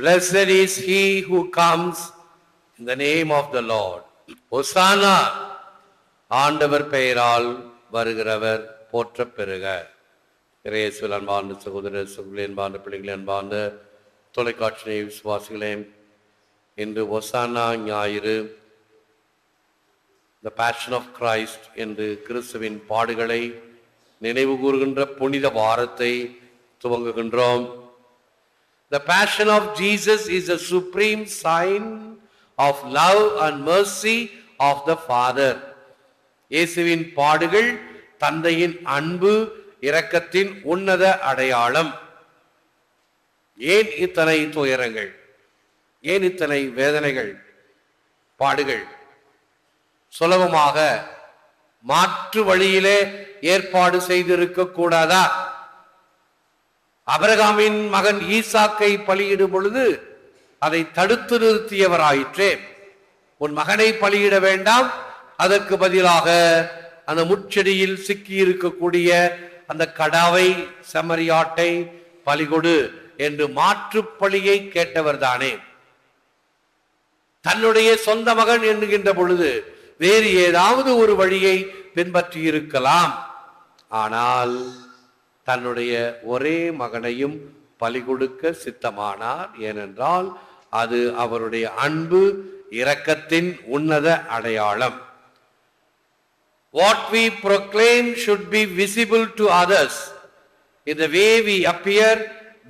Blessed is he who comes in the name of the Lord. Hosanna, ஆண்டவர் பெயரால் வருகிறவர் போற்ற பெறுக இறையேசுவில் அன்பார்ந்த சகோதர சகோதரி அன்பார்ந்த பிள்ளைகளை அன்பார்ந்த தொலைக்காட்சி விசுவாசிகளே இன்று ஒசானா ஞாயிறு த பேஷன் ஆஃப் கிரைஸ்ட் என்று கிறிஸ்துவின் பாடுகளை நினைவு கூறுகின்ற புனித வாரத்தை துவங்குகின்றோம். The passion of Jesus is a supreme sign of love and mercy of the Father. இயேசுவின் பாடுகள் தந்தையின் அன்பு இரக்கத்தின் உன்னத அடையாளம். ஏன் இத்தனை துயரங்கள்? ஏன் இத்தனை வேதனைகள் பாடுகள்? சுலபமாக மாற்று வழியிலே ஏற்பாடு செய்திருக்க கூடாதா? அபிரகாமின் மகன் ஈசாக்கை பலியிடும் பொழுது அதை தடுத்து நிறுத்தியவராயிற்றே. உன் மகனை பலியிட வேண்டாம். அதற்கு பதிலாக அந்த முச்செடியில் சிக்கி இருக்கக்கூடிய அந்த கடாவை செமரியாட்டை பலிகொடு என்று மாற்று பலியை கேட்டவர் தானே தன்னுடைய சொந்த மகன் என்கின்ற பொழுது வேறு ஏதாவது ஒரு வழியை பின்பற்றி இருக்கலாம் ஆனால் தன்னுடைய ஒரே மகனையும் பலி கொடுக்க சித்தமானார். ஏனென்றால் அது அவருடைய அன்பு இரக்கத்தின் உன்னத அடையாளம். What we proclaim should be visible to others in the way we appear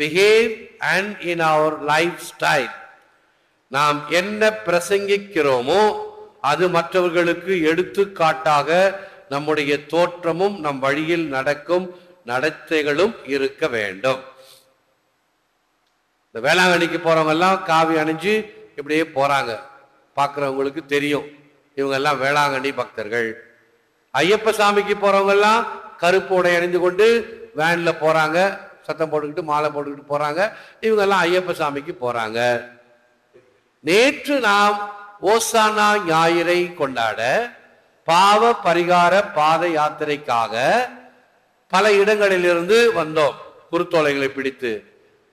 behave and in our life style நாம் என்ன பிரசங்கிக்கிறோமோ அது மற்றவர்களுக்கு எடுத்துக்காட்டாக நம்முடைய தோற்றமும் நம் வழியில் நடக்கும் நடத்தைகளும் இருக்க வேண்டும். இந்த வேளாங்கண்ணிக்கு போறவங்க எல்லாம் காவி அணிஞ்சு இப்படியே போறாங்க. பார்க்குறவங்களுக்கு தெரியும். இவங்க எல்லாம் வேளாங்கண்ணி பக்தர்கள். ஐயப்ப சாமிக்கு போறவங்க எல்லாம் கருப்பு உடை அணிந்து கொண்டு வேன்ல போறாங்க. சத்தம் போட்டுக்கிட்டு மாலை போட்டுக்கிட்டு போறாங்க. இவங்க எல்லாம் ஐயப்ப சாமிக்கு போறாங்க. நேற்று நாம் ஓசானா ஞாயிறை கொண்டாட பாவ பரிகார பாத யாத்திரைக்காக பல இடங்களிலிருந்து வந்தோம். குருத்தோலைகளை பிடித்து.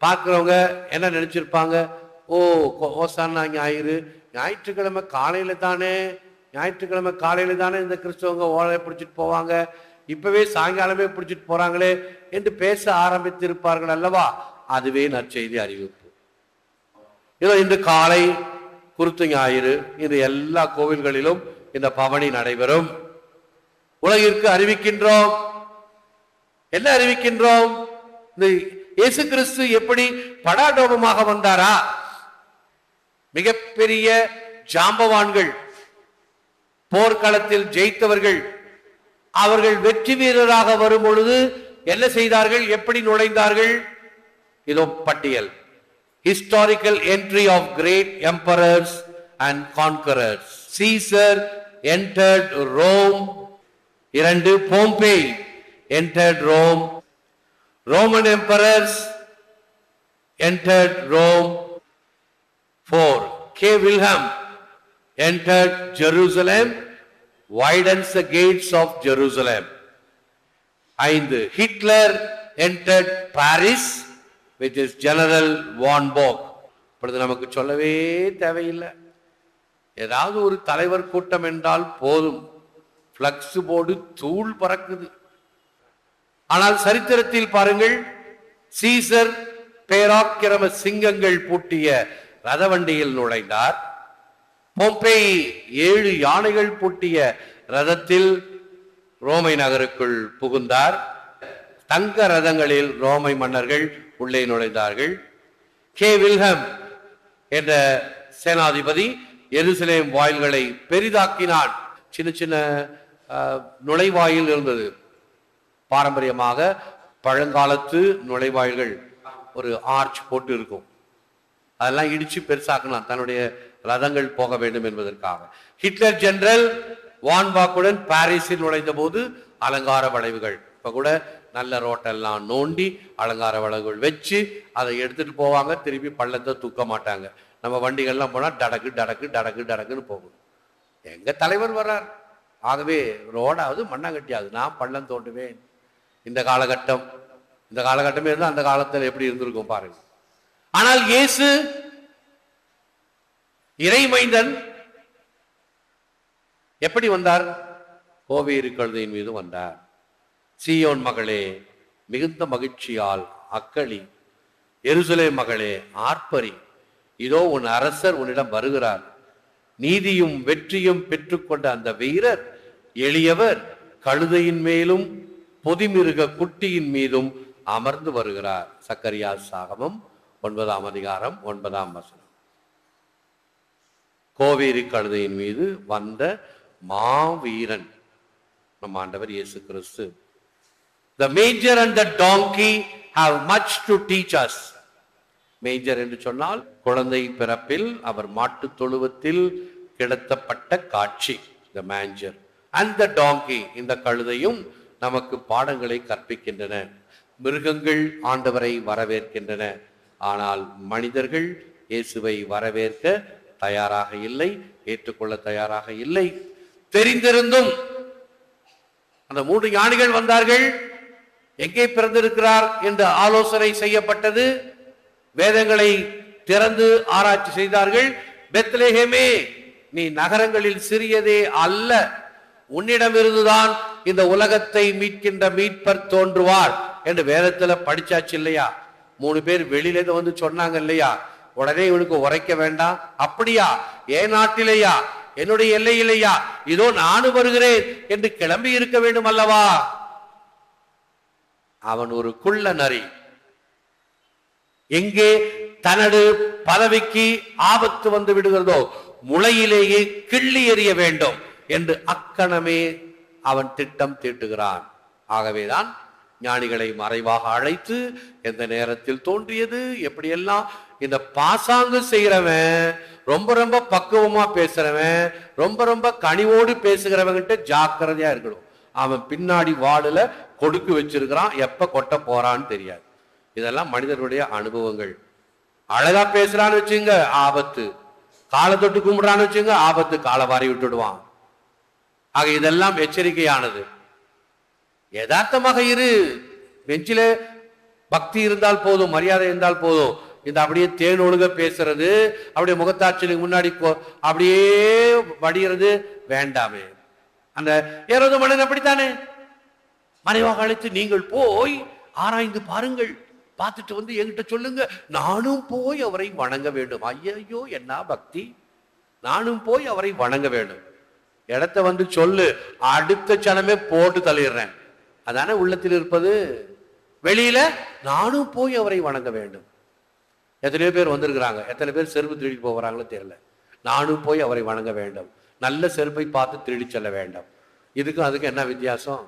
பார்க்குறவங்க என்ன நினச்சிருப்பாங்க? ஓ கொ- ஓசானா ஞாயிறு. ஞாயிற்றுக்கிழமை காலையில தானே. ஞாயிற்றுக்கிழமை காலையில தானே இந்த கிறிஸ்தவங்க ஓலையை பிடிச்சிட்டு போவாங்க. இப்பவே சாயங்காலமே பிடிச்சிட்டு போறாங்களே என்று பேச ஆரம்பித்திருப்பார்கள் அல்லவா? அதுவே நற்செய்தி அறிவிப்பு. இதோ இன்று காலை குருத்து ஞாயிறு. இது எல்லா கோவில்களிலும் இந்த பவனி நடைபெறும். உலகிற்கு அறிவிக்கின்றோம். என்ன அறிவிக்கின்றோம்? இந்த இயேசு கிறிஸ்து எப்படி படாடோபமாக வந்தாரா? மிகப்பெரிய ஜாம்பவான்கள் போர்க்களத்தில் ஜெயித்தவர்கள் அவர்கள் வெற்றி வீரராக வரும் பொழுது என்ன செய்தார்கள்? எப்படி நுழைந்தார்கள்? இதோ பட்டியல். Historical entry of great emperors and conquerors Caesar entered Rome இரண்டு Pompey entered Rome. Roman emperors entered Rome. Four, K. Wilhelm entered Jerusalem, widens the gates of Jerusalem. ஐந்து Hitler entered Paris with his General Von Bock. இப்பொழுது நமக்கு சொல்லவே தேவையில்லை ஏதாவது ஒரு தலைவர் கூட்டம் என்றால் போதும் பிளக்ஸ் போர்டு தூள் பறக்குது ஆனால் சரித்திரத்தில் பாருங்கள் சீசர் பேராக்கிரம சிங்கங்கள் பூட்டிய ரதவண்டியில் நுழைந்தார். பொம்பை ஏழு யானைகள் பூட்டிய ரதத்தில் ரோமை நகருக்குள் புகுந்தார். தங்க ரதங்களில் ரோமை மன்னர்கள் உள்ளே நுழைந்தார்கள். கே. வில்ஹம் என்ற சேனாதிபதி எருசலேம் வாயில்களை பெரிதாக்கினான். சின்ன சின்ன நுழைவாயில் இருந்தது. பாரம்பரியமாக பழங்காலத்து நுழைவாயில்கள் ஒரு ஆர்ச் போட்டு இருக்கும். அதெல்லாம் இடிச்சு பெருசாக்கலாம். தன்னுடைய ரதங்கள் போக வேண்டும் என்பதற்காக. ஹிட்லர் ஜெனரல் வான்பாக்குடன் பாரிஸில் நுழைந்த போது அலங்கார வளைவுகள். இப்ப கூட நல்ல ரோட்டெல்லாம் நோண்டி அலங்கார வளைவுகள் வச்சு அதை எடுத்துட்டு போவாங்க. திருப்பி பள்ளத்தை தூக்க மாட்டாங்க. நம்ம வண்டிகள்லாம் போனால் டடக்கு டடக்கு டடக்கு டடக்குன்னு போகும். எங்க தலைவர் வர்றார். ஆகவே ரோடாவது மண்ணாங்கட்டியாவது. நான் பள்ளம் தோண்டுவேன். இந்த காலகட்டம் இந்த காலகட்டமே இருந்தால் அந்த காலத்தில் எப்படி இருந்திருக்கும் பாருங்க. ஆனால் இயேசு இறைமைந்தன் எப்படி வந்தார்? கோவேறு கழுதையின் மீது வந்தார். சீயோன் மகளே மிகுந்த மகிழ்ச்சியால் அக்களி. எருசலே மகளே ஆர்ப்பரி. இதோ உன் அரசர் உன்னிடம் வருகிறார். நீதியும் வெற்றியும் பெற்றுக்கொண்ட அந்த வீரர் எளியவர் கழுதையின் மேலும் பொதிமிருக குட்டியின் மீதும் அமர்ந்து வருகிறார். சக்கரியா சாகமம் ஒன்பதாம் அதிகாரம் ஒன்பதாம் வசனம். கோவேரி கழுதையின் மீது வந்த மாவீரன் நம்ம ஆண்டவர் Yesu Kristu. The major and the donkey have much to teach us major என்று சொன்னால் குழந்தை பிறப்பில் அவர் மாட்டுத் தொழுவத்தில் கிடத்தப்பட்ட காட்சி த மேஞ்சர் அண்ட் த டாங்கி இந்த கழுதையும் நமக்கு பாடங்களை கற்பிக்கின்றன. மிருகங்கள் ஆண்டவரை வரவேற்கின்றன. ஆனால் மனிதர்கள் இயேசுவை வரவேற்க தயாராக இல்லை ஏற்றுக்கொள்ள தயாராக இல்லை. தெரிந்திருந்தும் அந்த மூன்று ஞானிகள் வந்தார்கள். எங்கே பிறந்திருக்கிறார் என்று ஆலோசனை செய்யப்பட்டது. வேதங்களை திறந்து ஆராய்ச்சி செய்தார்கள். பெத்லேஹேமே நீ நகரங்களில் சிறியதே அல்ல. உன்னிடமிருந்துதான் இந்த உலகத்தை மீட்கின்ற மீட்பர் தோன்றுவார் என்று வேதத்துல படிச்சாச்சு இல்லையா? மூணு பேர் வெளியில இருந்து வந்து சொன்னாங்க இல்லையா? உடனே இவனுக்கு உரைக்க வேண்டாம். அப்படியா? ஏன் நாட்டிலேயா? என்னுடைய எல்லையிலேயா? இதோ நானும் வருகிறேன் என்று கிளம்பி இருக்க வேண்டும் அல்லவா? அவன் ஒரு குள்ள நரி. எங்கே தனது பதவிக்கு ஆபத்து வந்து விடுகிறதோ முளையிலேயே கிள்ளி எறிய வேண்டும். என்று அக்கணமே அவன் திட்டம் தீட்டுகிறான். ஆகவேதான் ஞானிகளை மறைவாக அழைத்து எந்த நேரத்தில் தோன்றியது எப்படியெல்லாம் இந்த பாசாங்கு செய்கிறவன் ரொம்ப ரொம்ப பக்குவமா பேசுறவன் ரொம்ப ரொம்ப கனிவோடு பேசுகிறவங்கிட்ட ஜாக்கிரதையா இருக்கணும். அவன் பின்னாடி வாளுல கொடுக்கு வச்சிருக்கிறான் எப்ப கொட்ட போறான்னு தெரியாது. இதெல்லாம் மனிதர்களுடைய அனுபவங்கள். அழகா பேசுறான்னு வச்சுங்க ஆபத்து. காலை தொட்டு கும்பிடுறான்னு வச்சுங்க ஆபத்து. காலை வாரி விட்டுடுவான். ஆக இதெல்லாம் எச்சரிக்கையானது. யதார்த்தமாக இரு. பெஞ்சில பக்தி இருந்தால் போதும் மரியாதை இருந்தால் போதும். இந்த அப்படியே தேன் ஒழுக பேசுறது அப்படியே முகத்தாட்சிக்கு முன்னாடி அப்படியே வடிகிறது வேண்டாமே. அந்த ஏறது மனிதன் அப்படித்தானே? மறைவாக அழைத்து நீங்கள் போய் ஆராய்ந்து பாருங்கள். பார்த்துட்டு வந்து என்கிட்ட சொல்லுங்க. நானும் போய் அவரை வணங்க வேண்டும். ஐயையோ என்ன பக்தி. நானும் போய் அவரை வணங்க வேண்டும். இடத்த வந்து சொல்லு அடுத்த சனமே போட்டு தள்ளிடுறேன். அதானே உள்ளத்தில் இருப்பது? வெளியில நானும் போய் அவரை வணங்க வேண்டும். எத்தனையோ பேர் வந்திருக்கிறாங்க. எத்தனை பேர் செருப்பு திருடி போகிறாங்களோ தெரியல. நானும் போய் அவரை வணங்க வேண்டும். நல்ல செருப்பை பார்த்து திருடி செல்ல வேண்டும். இதுக்கும் அதுக்கும் என்ன வித்தியாசம்?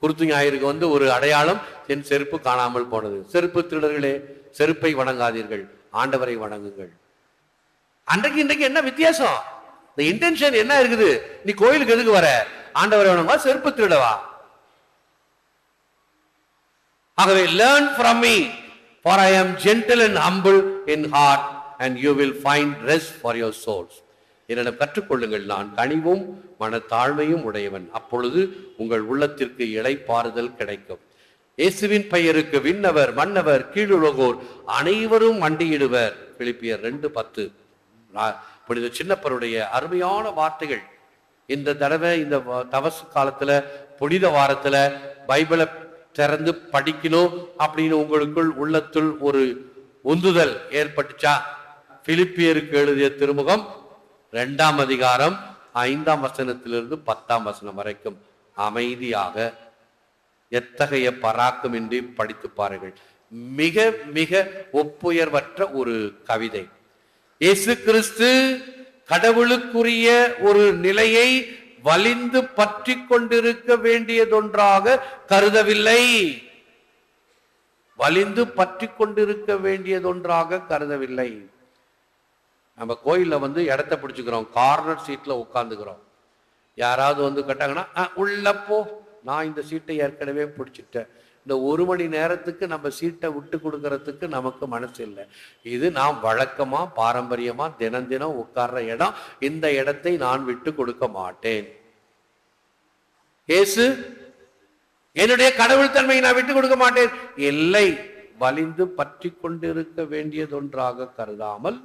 குருத்து ஞாயிறுக்கு வந்து ஒரு அடையாளம் என் செருப்பு காணாமல் போனது. செருப்பு திருடர்களே செருப்பை வணங்காதீர்கள். ஆண்டவரை வணங்குங்கள். அன்றைக்கு இன்றைக்கு என்ன வித்தியாசம்? இந்த இன்டென்ஷன் என்ன இருக்குது? நீ கோயிலுக்கு எதுக்கு வர? ஆண்டவரை வேணுமா செருப்பு திருடவா ஆகவே learn from me for I am gentle and humble in heart and you will find rest for your souls என்னிடம் கற்றுக்கொள்ளுங்கள்? நான் கனிவும் மனத்தாழ்மையும் உடையவன். அப்பொழுது உங்கள் உள்ளத்திற்கு இலைப்பாறுதல் கிடைக்கும். இயேசுவின் பெயருக்கு விண்ணவர் மன்னவர் கீழுலகோர் அனைவரும் மண்டியிடுவர் பிலிப்பியர் ரெண்டு பத்து. புனித சின்னப்பருடைய அருமையான வார்த்தைகள் இந்த தடவை இந்த தவசு காலத்துல புனித வாரத்துல பைபிளை திறந்து படிக்கணும் அப்படின்னு உங்களுக்குள் உள்ளத்துள் ஒரு உந்துதல் ஏற்பட்டுச்சா? பிலிப்பியருக்கு எழுதிய திருமுகம் ரெண்டாம் அதிகாரம் ஐந்தாம் வசனத்திலிருந்து பத்தாம் வசனம் வரைக்கும் அமைதியாக எத்தகைய பராக்கமின்றி படித்து பாருங்கள். மிக மிக ஒப்புயர்வற்ற ஒரு கவிதை. இயேசு கிறிஸ்து கடவுளுக்குரிய ஒரு நிலையை வலிந்து பற்றி கொண்டிருக்க வேண்டியதொன்றாக கருதவில்லை. வலிந்து பற்றி கொண்டிருக்க வேண்டியதொன்றாக கருதவில்லை. நம்ம கோயிலில் வந்து இடத்த பிடிச்சிக்கிறோம். கார்னர் சீட்ல உட்காந்துக்கிறோம் யாராவது வந்து கேட்டாங்கன்னா "ஆ, உள்ள போ. நான் இந்த சீட்டை ஏற்கனவே பிடிச்சிட்டேன். இந்த ஒரு மணி நேரத்துக்கு நம்ம சீட்டை விட்டு கொடுக்கறதுக்கு நமக்கு மனசு இல்லை. இது நாம் வழக்கமா பாரம்பரியமா தினம் தினம் உட்கார்ற இடம். இந்த இடத்தை நான் விட்டு கொடுக்க மாட்டேன். ஏசு என்னுடைய கடவுள் தன்மையை நான் விட்டு கொடுக்க மாட்டேன். இல்லை வலிந்து பற்றி கொண்டிருக்க வேண்டியதொன்றாக கருதாமல்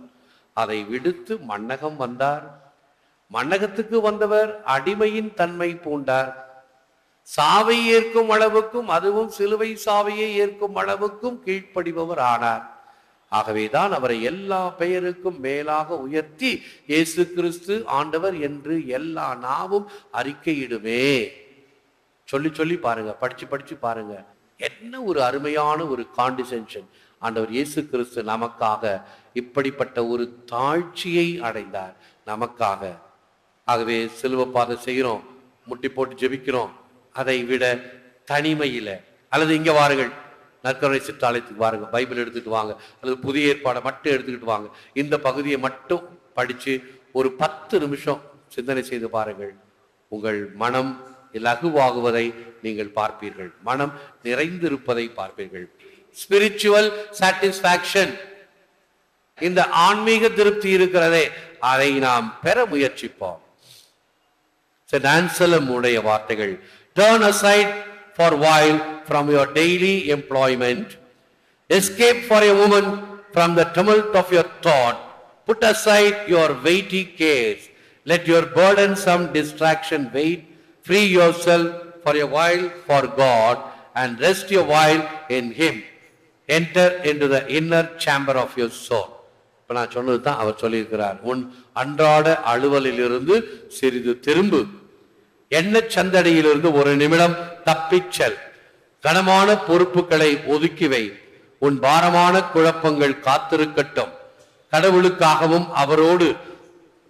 அதை விடுத்து மன்னகம் வந்தார். மன்னகத்துக்கு வந்தவர் அடிமையின் தன்மை பூண்டார். சாவை ஏற்கும் அளவுக்கும் அதுவும் சிலுவை சாவையை ஏற்கும் அளவுக்கும் கீழ்ப்படிபவர் ஆனார். ஆகவேதான் அவரை எல்லா பெயருக்கும் மேலாக உயர்த்தி இயேசு கிறிஸ்து ஆண்டவர் என்று எல்லா நாவும் அறிக்கையிடுமே. சொல்லி சொல்லி பாருங்க படிச்சு படிச்சு பாருங்க. என்ன ஒரு அருமையான ஒரு காண்டிசென்ஷன் ஆண்டவர் இயேசு கிறிஸ்து நமக்காக இப்படிப்பட்ட ஒரு தாழ்ச்சியை அடைந்தார் நமக்காக. ஆகவே சிலுவை பாதை செய்கிறோம் முட்டி போட்டு ஜெபிக்கிறோம். அதை விட தனிமையில. அல்லது இங்க வாருங்கள். நற்கரை சிற்றாலயத்துக்கு வாருங்க. பைபிள் எடுத்துட்டு வாங்க. அல்லது புதிய ஏற்பாடை மட்டும் எடுத்துக்கிட்டு வாங்க. இந்த பகுதியை மட்டும் படிச்சு ஒரு பத்து நிமிஷம் சிந்தனை செய்து பாருங்கள். உங்கள் மனம் லகுவாகுவதை நீங்கள் பார்ப்பீர்கள். மனம் நிறைந்திருப்பதை பார்ப்பீர்கள். ஸ்பிரிச்சுவல் சாட்டிஸ்பாக்சன் இந்த ஆன்மீக திருப்தி இருக்கிறதே. அதை நாம் பெற முயற்சிப்போம். ஆன்சலம் உடைய வார்த்தைகள். Turn aside for while from your daily employment escape for a moment from the tumult of your thought put aside your weighty cares let your burdensome distraction wait free yourself for a while for god and rest your while in him enter into the inner chamber of your soul இப்ப நான் சொன்னது தான் அவர் சொல்லியிருக்கிறார் உன் அன்றாட அலுவலிலிருந்து சிறிது திரும்பு எண்ண சந்தடியிலிருந்து ஒரு நிமிடம் தப்பிச்சல் கனமான பொறுப்புகளை ஒதுக்கி வை. உன் பாரமான குழப்பங்கள் காத்திருக்கட்டும். கடவுளுக்காகவும் அவரோடு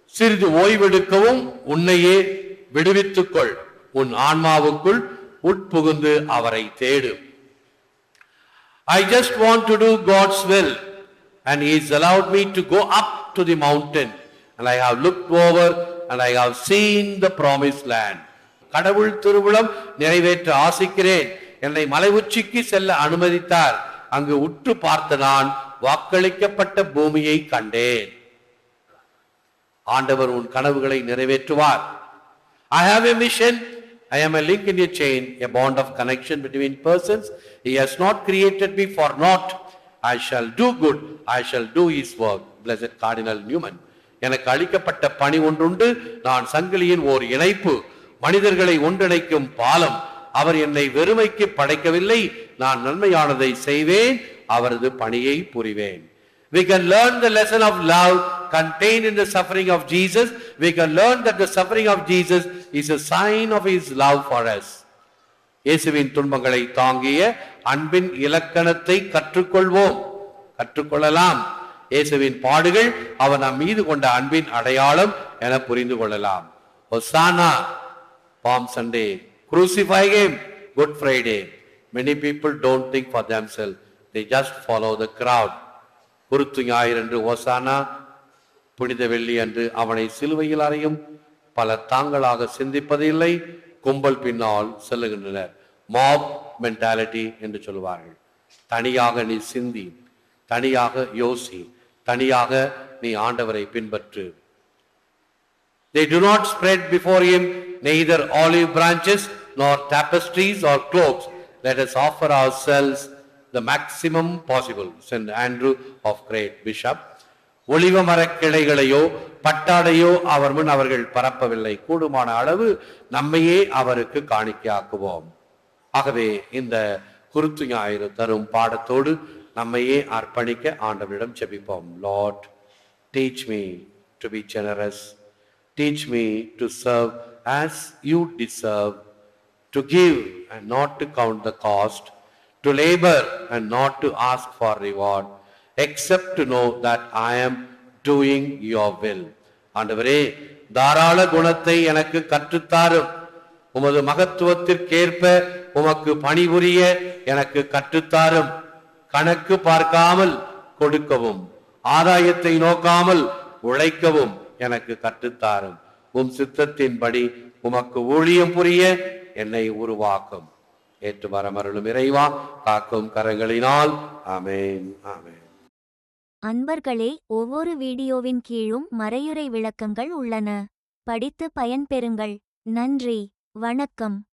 சிறிது ஓய்வெடுக்கவும் உன்னையே விடுவித்துக்கொள் உன் ஆன்மாவுக்குள் உட்புகுந்து அவரை தேடு. I just want to do God's will and is allowed me to go up to the mountain and I have look over and I have seen the promise land. கடவுள் திருவுளம் நிறைவேற்ற ஆசிக்கிறேன் என்னை மலை உச்சிக்கு செல்ல அனுமதித்தார் அங்கு உற்று பார்த்து நான் வாக்களிக்கப்பட்ட பூமியை கண்டேன் ஆண்டவர் உன் கனவுகளை நிறைவேற்றுவார் I have a mission I am a link in a chain a bond of connection between persons he has not created me for naught I shall do good I shall do his work blessed cardinal Newman எனக்கு அளிக்கப்பட்ட பணி ஒன்றுண்டு நான் சங்கிலியின் ஓர் இணைப்பு மனிதர்களை ஒன்றிணைக்கும் பாலம். அவர் என்னை வெறுமைக்கு படைக்கவில்லை. நான் நன்மையானதை செய்வேன். அவரது பணியை புரிவேன். We can learn the lesson of love contained in the suffering of Jesus. We can learn that the suffering of Jesus is a sign of his love for us. இயேசுவின் துன்பங்களை தாங்கிய அன்பின் இலக்கணத்தை கற்றுக்கொள்வோம். கற்றுக்கொள்ளலாம். இயேசுவின் பாடுகள் அவர் நம் மீது கொண்ட அன்பின் அடையாளம் என புரிந்து கொள்ளலாம். Hosanna palm Sunday crucify him. Good friday. Many people don't think for themselves. They just follow the crowd. குருத்து ஞாயிறு என்று ஓசானா புனித வெள்ளி அன்று அவனை சிலுவையில் அறையும். பல தாங்களாக சிந்திப்பதில்லை கும்பல் பின்னால் செல்லுகின்றனர். மாப் மென்டாலிட்டி என்று சொல்லுவார்கள். தனியாக நீ சிந்தி தனியாக யோசி தனியாக நீ ஆண்டவரை பின்பற்று. They do not spread before him neither olive branches nor tapestries or cloaks. Let us offer ourselves the maximum possible. St. Andrew of Great Bishop. ஒளிவ மரக்கிளைகளையோ பட்டாடையோ அவர் முன் அவர்கள் பரப்பவில்லை கூடுமான அளவு நம்மையே அவருக்கு காணிக்கையாக்குவோம் ஆகவே இந்த குருத்து ஞாயிறு தரும் பாடத்தோடு நம்மையே அர்ப்பணிக்க ஆண்டவரிடம் செபிப்போம் Lord teach me to be generous Teach me to serve as you deserve, to give and not to count the cost, to labor and not to ask for reward, except to know that I am doing your will. ஆண்டவரே தாராள குணத்தை எனக்கு கற்றுத்தாரும் உமது மகத்துவத்திற்கேற்ப உமக்கு பணிபுரிய எனக்கு கற்றுத்தாரும் கணக்கு பார்க்காமல் கொடுக்கவும் ஆதாயத்தை நோக்காமல் உழைக்கவும் எனக்கு கற்றுத்தாரும். உம் சித்தத்தின்படி உமக்கு ஊழியம் புரிய என்னை உருவாக்கும். ஏற்று வரமருளும் இறைவா காக்கும் கரங்களினால். ஆமென் ஆமென். அன்பர்களே ஒவ்வொரு வீடியோவின் கீழும் மறையுறை விளக்கங்கள் உள்ளன. படித்து பயன்பெறுங்கள். நன்றி. வணக்கம்.